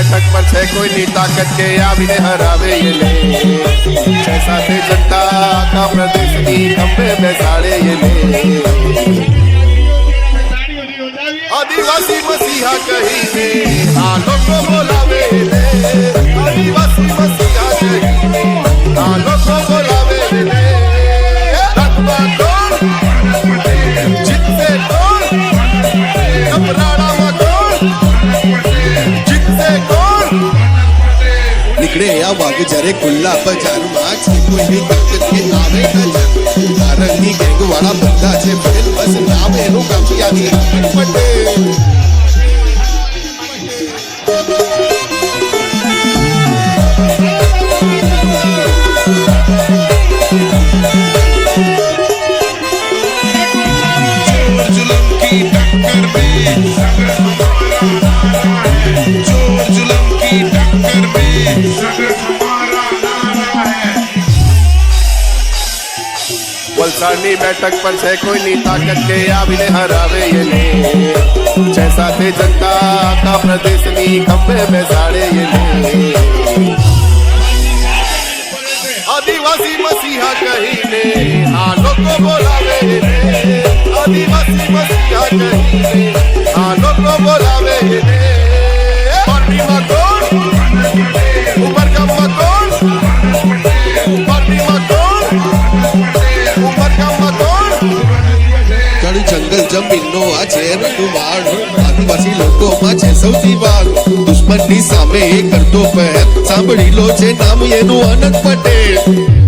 બેઠક પર છે કોઈની તાકાત કે આવીને હરાવે એને છે સાથે જનતા આખા પ્રદેશની ખંભે બેસાડે એને આદિવાસી મસીહા કહીને, આ લોકો બોલાવે વાઘ જ્યારે ખુલ્લા બજારમાં તાકાત કે આવે નજર નારંગી ગેંગ વાળા બધા છે ફેલ બસ નામ એનું કાફિયાની પટેલ जोर વલસાડની બેઠક પર છે કોઈની તાકાત કે આવીને હરાવે એને. છે સાથે જનતા આખા પ્રદેશની ખંભે બેસાડે એને. આદિવાસી મસીહા કહીને, આ લોકો બોલાવે એને. આદિવાસી મસીહા કહીને, આ લોકો બોલાવે એને. જમીનનો આ છે આદિવાસી લોકોમાં છે સૌથી વાળ. દુશ્મનની સામે કરતો પહેર. સાંભળી લો છે નામ એનું અનંત પટેલ.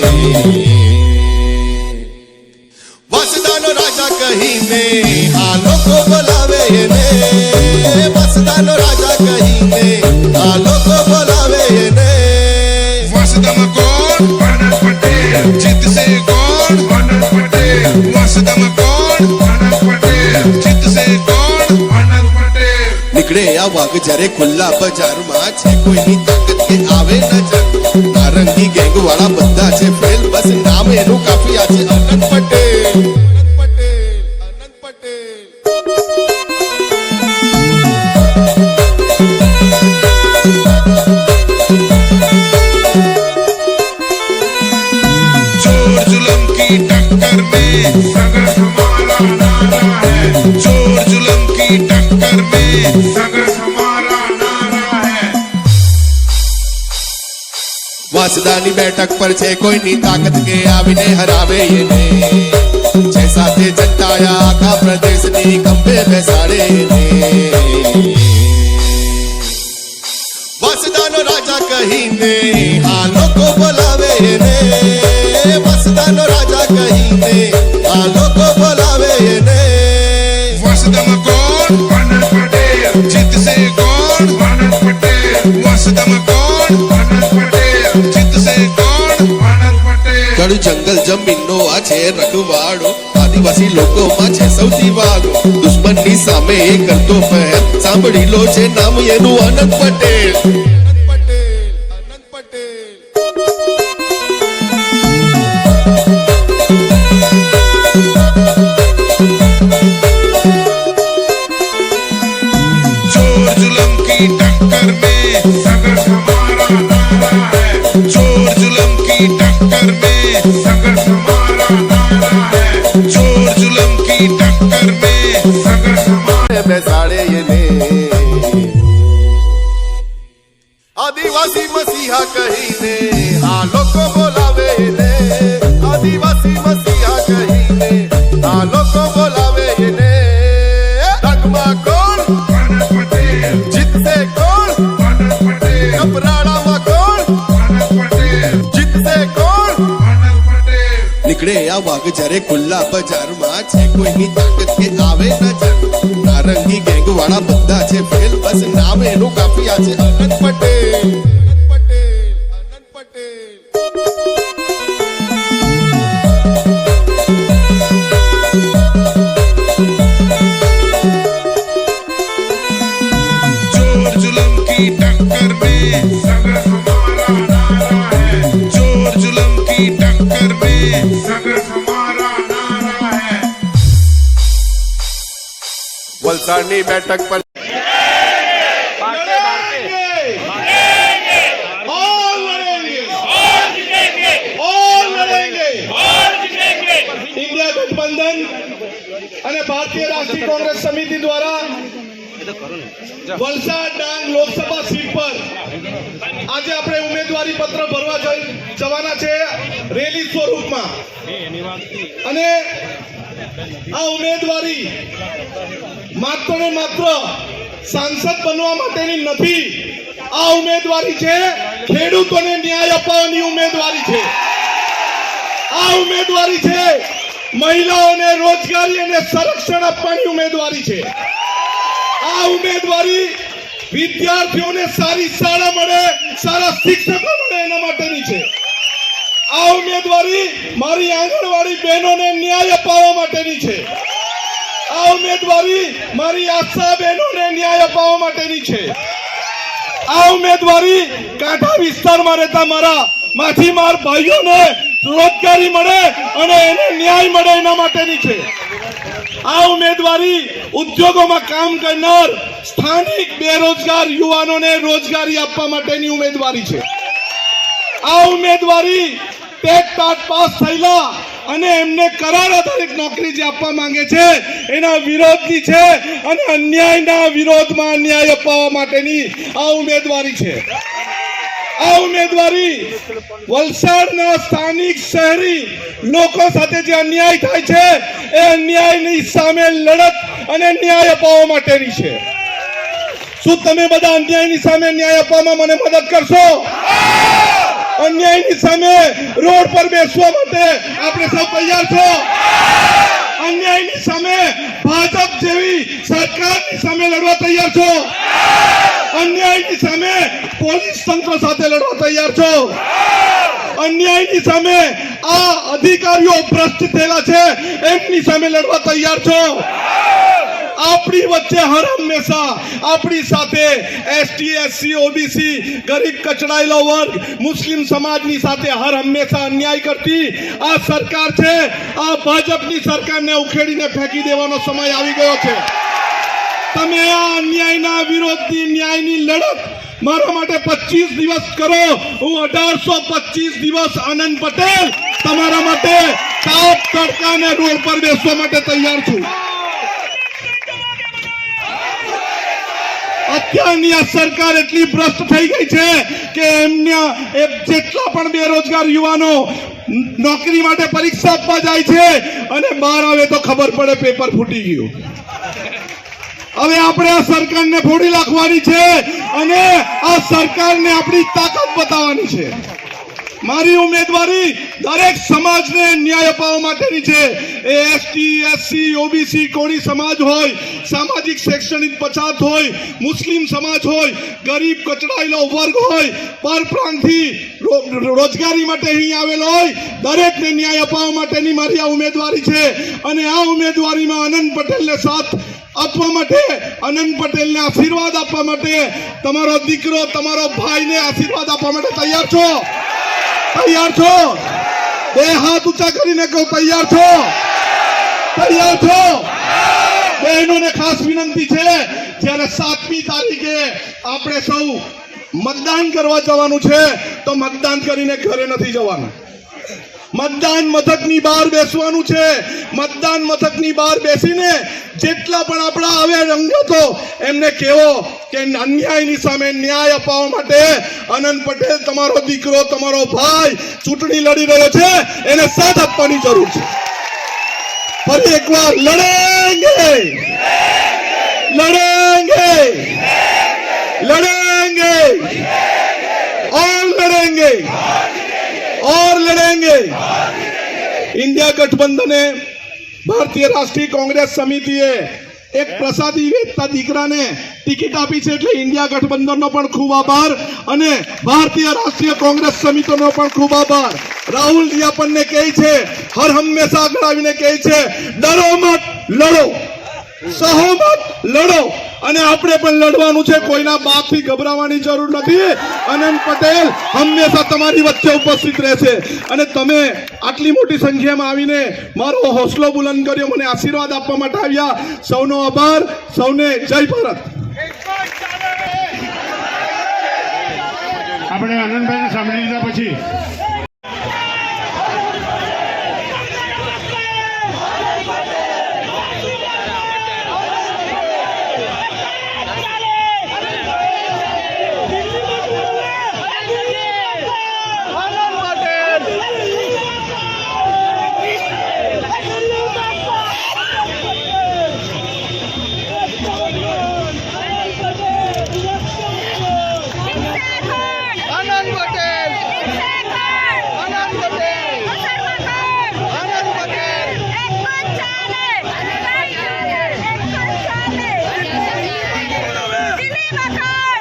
નીકળે આ વાઘ જ્યારે ખુલ્લા બજારમાં છે કોઈની તાકાત કે આવે નજર નારંગી ગેંગ વાળા બધા છે ફેલ બસ નામ એનું કાફિયા છે અનંત પટેલ આનંદ પટેલ આનંદ પટેલ जोर जुलम की टक्कर में टक्कर में વાસદાની બેઠક પર છે કોઈની તાકાત કે આવીને હરાવે એને છે સાથે જનતાયા આખા પ્રદેશની કંપે બેસાડે જંગલ જમીનનો આ છે રખવાડો. આદિવાસી લોકોમાં છે સૌથી દુશ્મન દુશ્મનની સામે કરતો પહેર સાંભળી લો છે નામ, એનું આનંદ પટેલ. નીકળે આ વાઘ જ્યારે ખુલ્લા બજારમાં છે કોઈની તાકાત કે આવે નજર નારંગી ગેંગ વાળા બધા છે ફેલ બસ નામ એનું કાફિયા છે અનંત પટેલ સરકારની બેઠક પર અને ભારતીય રાષ્ટ્રીય કોંગ્રેસ સમિતિ દ્વારા વલસાડ ડાંગ લોકસભા સીટ પર આજે આપણે ઉમેદવારી પત્ર ભરવા જવાના છે રેલી સ્વરૂપમાં. અને આ ઉમેદવારી માત્ર ને માત્ર સાંસદ બનવા માટેની નથી આ ઉમેદવારી છે. ખેડૂતોને ન્યાય અપાવવાની ઉમેદવારી છે. આ ઉમેદવારી છે. મહિલાઓને રોજગારી અને સંરક્ષણ આપવાની ઉમેદવારી છે. આ ઉમેદવારી વિદ્યાર્થીઓને સારી શાળા મળે, સારા શિક્ષકો મળે એના માટેની છે. આ ઉમેદવારી મારી આંગણવાડી બહેનોને ન્યાય અપાવવા માટેની છે. આ ઉમેદવારી મારી આશા બહેનોને ન્યાય અપાવવા માટેની છે. આ ઉમેદવારી કાંઠા વિસ્તારમાં રહેતા મારા માછીમાર ભાઈઓને રોજગારી મળે અને એને ન્યાય મળે એના માટેની છે. આ ઉમેદવારી ઉદ્યોગોમાં કામ કરનાર સ્થાનિક બેરોજગાર યુવાનોને રોજગારી આપવા માટેની ઉમેદવારી છે. આ ઉમેદવારી ટેટ પાસ થયેલા અને એમને કરાર આધારિત નોકરી જે આપવા માંગે છે, એના વિરોધની છે અને અન્યાયના વિરોધમાં ન્યાય અપાવવા માટેની આ ઉમેદવારી છે. આ ઉમેદવારી વલસાડના સ્થાનિક શહેરી લોકો સાથે જે અન્યાય થાય છે, એ અન્યાયની સામે લડત અને ન્યાય અપાવવા માટેની છે. શું તમે બધા અન્યાયની સામે ન્યાય અપાવવામાં મને મદદ કરશો? અન્યાયની સામે રોડ પર બેસવા માટે આપણે સૌ તૈયાર છો. અન્યાયની સામે ભાજપ જેવી સરકારની સામે લડવા તૈયાર છો. અન્યાયની સામે પોલીસ તંત્ર સાથે લડવા તૈયાર છો. અન્યાયની સામે આ અધિકારીઓ ભ્રષ્ટ થયેલા છે, એમની સામે લડવા તૈયાર છો. આપણી વચ્ચે હર હંમેશા આપણી સાથે એસટી એસસી ઓબીસી ગરીબ કચડાયેલો વર્ગ, મુસ્લિમ સમાજની સાથે હર હંમેશા અન્યાય કરતી આ સરકાર છે. આ ભાજપની સરકારને ઉખેડીને ફેંકી દેવાનો સમય આવી ગયો છે. તમે આ અન્યાયના વિરોધની ન્યાયની લડત મારા માટે 25 દિવસ કરો. હું 1825 દિવસ આનંદ પટેલ તમારા માટે તાપ તડકાને રોડ પર બેસવા માટે તૈયાર છું. અત્યારની આ સરકાર એટલી ભ્રષ્ટ થઈ ગઈ છે કે એમના એ જેટલા પણ બેરોજગાર યુવાનો નોકરી માટે પરીક્ષા આપવા જાય છે અને બહાર આવે તો ખબર પડે પેપર ફૂટી ગયું. હવે આપણે આ સરકારને ફોડી નાખવાની છે અને આ સરકારને આપણી તાકાત બતાવવાની છે. મારી ઉમેદવારી દરેક સમાજને ન્યાય અપાવવા માટેની છે. એ એસટી એસસી ઓબીસી કોળી સમાજ હોય, સામાજિક શૈક્ષણિક પછાત હોય, મુસ્લિમ સમાજ હોય, ગરીબ કચડાયેલો વર્ગ હોય, પરપ્રાંતથી રોજગારી માટે અહીં આવેલો હોય, દરેકને ન્યાય અપાવવા માટેની મારી આ ઉમેદવારી છે. અને આ ઉમેદવારીમાં આનંદ પટેલને સાથ આપવા માટે, આનંદ પટેલને આશીર્વાદ આપવા માટે, તમારો દીકરો, તમારો ભાઈને આશીર્વાદ આપવા માટે તૈયાર છો? તૈયાર છો? બે હાથ ઊંચા કરીને કહો, તૈયાર છો? તૈયાર છો બહેનોને ખાસ વિનંતી છે, જ્યારે સાતમી તારીખે આપણે સૌ મતદાન કરવા જવાનું છે, તો મતદાન કરીને ઘરે નથી જવાનું. મતદાન મથકની બહાર બેસવાનું છે. મતદાન મથકની બહાર બેસીને જેટલા પણ આપણા આવે રંગતો, એમને કહેવો કે અન્યાયની સામે ન્યાય અપાવવા માટે આનંદ પટેલ તમારો દીકરો, તમારો ભાઈ ચૂંટણી લડી રહ્યો છે, એને સાથ આપવાની જરૂર છે. पर एक बार लड़ेंगे लड़ेंगे लड़ेंगे और लड़ेंगे और लड़ेंगे इंडिया गठबंधने ભારતીય રાષ્ટ્રીય કોંગ્રેસ સમિતિએ એક પ્રસાદી વેચતા દીકરાને ટિકિટ આપી છે એટલે ઇન્ડિયા ગઠબંધનનો પણ ખૂબ આભાર અને ભારતીય રાષ્ટ્રીય કોંગ્રેસ સમિતિનો પણ ખૂબ આભાર. રાહુલજી આપણને કહે છે, હર હંમેશા આગળ આવીને કહે છે, ડરો મત, લડો. સહમત લડો. અને આપણે પણ લડવાનું છે, કોઈના બાપથી ગભરાવાની જરૂર નથી. અનંત પટેલ હંમેશા તમારી વચ્ચે ઉપસ્થિત રહેશે. અને તમે આટલી મોટી સંખ્યામાં આવીને મારો હોસલો બુલંદ કર્યો, મને આશીર્વાદ આપવા માટે આવ્યા. સૌનો આભાર, સૌને જય ભારત. આપણે આનંદભાઈને સાંભળી લીધા પછી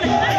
Yeah.